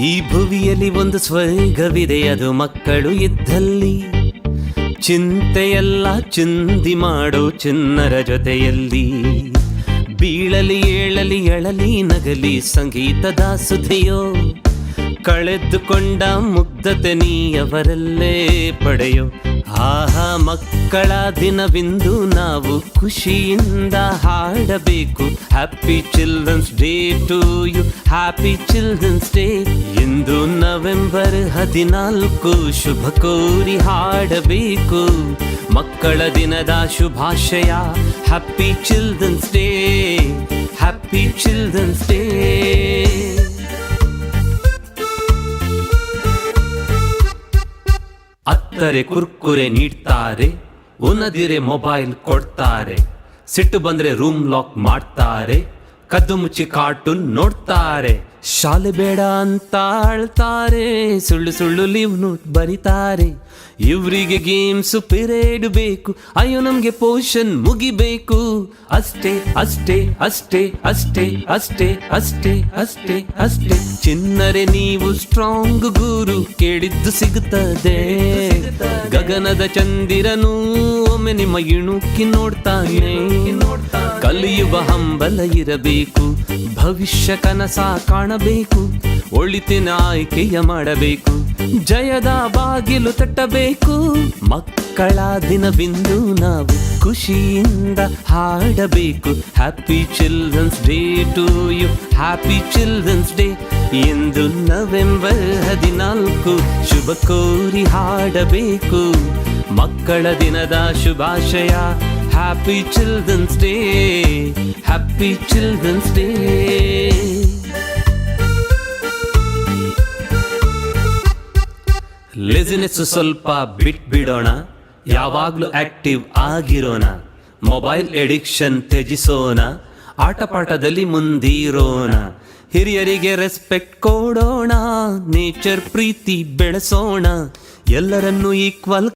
ಈ ಭುವಿಯಲ್ಲಿ ಒಂದು ಸ್ವರ್ಗವಿದೆ, ಅದು ಮಕ್ಕಳು ಇದ್ದಲ್ಲಿ ಚಿಂತೆಯೆಲ್ಲ, ಚಿಂದಿ ಮಾಡೋ ಚಿನ್ನರ ಜೊತೆಯಲ್ಲಿ. ಬೀಳಲಿ, ಏಳಲಿ ಎಳಲಿ ನಗಲಿ ಸಂಗೀತದ ಸುಧಿಯೋ ಕಳೆದುಕೊಂಡ ಮುಗ್ಧತೆ ನೀಯವರಲ್ಲೇ ಪಡೆಯೋ. ಆಹಾ, ಮಕ್ಕಳ ದಿನವಿಂದು ನಾವು ಖುಷಿಯಿಂದ ಹಾಡಬೇಕು. Happy children's day to you happy children's day into November ಹದಿನಾಲ್ಕು, ಶುಭ ಕೋರಿ ಹಾಡಬೇಕು. ಮಕ್ಕಳ ದಿನದ ಶುಭಾಶಯ happy children's day happy children's day ಅತ್ತರೆ Kurkure ನೀಡ್ತಾರೆ ಉನದಿರೆ ಮೊಬೈಲ್ ಕೊಡ್ತಾರೆ. ಸಿಟ್ಟು ಬಂದ್ರೆ ರೂಮ್ ಲಾಕ್ ಮಾಡ್ತಾರೆ, ಕದ್ದು ಮುಚ್ಚಿ ಕಾರ್ಟೂನ್ ನೋಡ್ತಾರೆ. ಶಾಲೆ ಬೇಡ ಅಂತ ಆಳ್ತಾರೆ ಸುಳ್ಳು ಸುಳ್ಳು ಲೀವ್ ನೋಟ್ ಬರೀತಾರೆ. ಇವರಿಗೆ ಗೇಮ್ಸ್ ಪಿರೇಡ್ ಬೇಕು. ಅಯ್ಯೋ, ನಮ್ಗೆ ಪೋಷನ್ ಮುಗಿಬೇಕು. ಅಷ್ಟೇ ಅಷ್ಟೇ ಅಷ್ಟೇ ಅಷ್ಟೇ ಅಷ್ಟೇ ಅಷ್ಟೇ ಅಷ್ಟೇ ಅಷ್ಟೇ. ಚಿನ್ನರೆ ನೀವು ಸ್ಟ್ರಾಂಗ್ ಗುರು. ಕೇಳಿದ್ದು ಸಿಗುತ್ತದೆ. ಗಗನದ ಚಂದಿರನು ಒಮ್ಮೆ ನಿಮ್ಮ ಇಣುಕಿ ನೋಡ್ತಾನೆ. ಕಲಿಯುವ ಹಂಬಲ ಇರಬೇಕು. ಭವಿಷ್ಯ ಕನಸ ಕಾಣಬೇಕು, ಒಳಿತಿನ ಆಯ್ಕೆಯ ಮಾಡಬೇಕು, ಜಯದ ಬಾಗಿಲು ತಟ್ಟಬೇಕು, ಮಕ್ಕಳ ದಿನವಿಂದು ನಾವು ಖುಷಿಯಿಂದ ಹಾಡಬೇಕು. Happy children's day to you happy children's day ಎಂದು ನವೆಂಬರ್ ಹದಿನಾಲ್ಕು, ಶುಭ ಕೋರಿ ಹಾಡಬೇಕು. ಮಕ್ಕಳ ದಿನದ ಶುಭಾಶಯ. Happy children's day happy children's day laziness ಸ್ವಲ್ಪ ಬಿಟ್ ಬಿಡೋಣ. ಯಾವಾಗ್ಲೂ ಆಕ್ಟಿವ್ ಆಗಿರೋಣ. ಮೊಬೈಲ್ ಎಡಿಕ್ಷನ್ ತ್ಯಜಿಸೋಣ. ಆಟಪಾಠದಲ್ಲಿ ಮುಂದಿರೋಣ. ಹಿರಿಯರಿಗೆ ರೆಸ್ಪೆಕ್ಟ್ ಕೊಡೋಣ. ನೇಚರ್ ಪ್ರೀತಿ ಬೆಳೆಸೋಣ. ಎಲ್ಲರನ್ನೂ ಈಕ್ವಲ್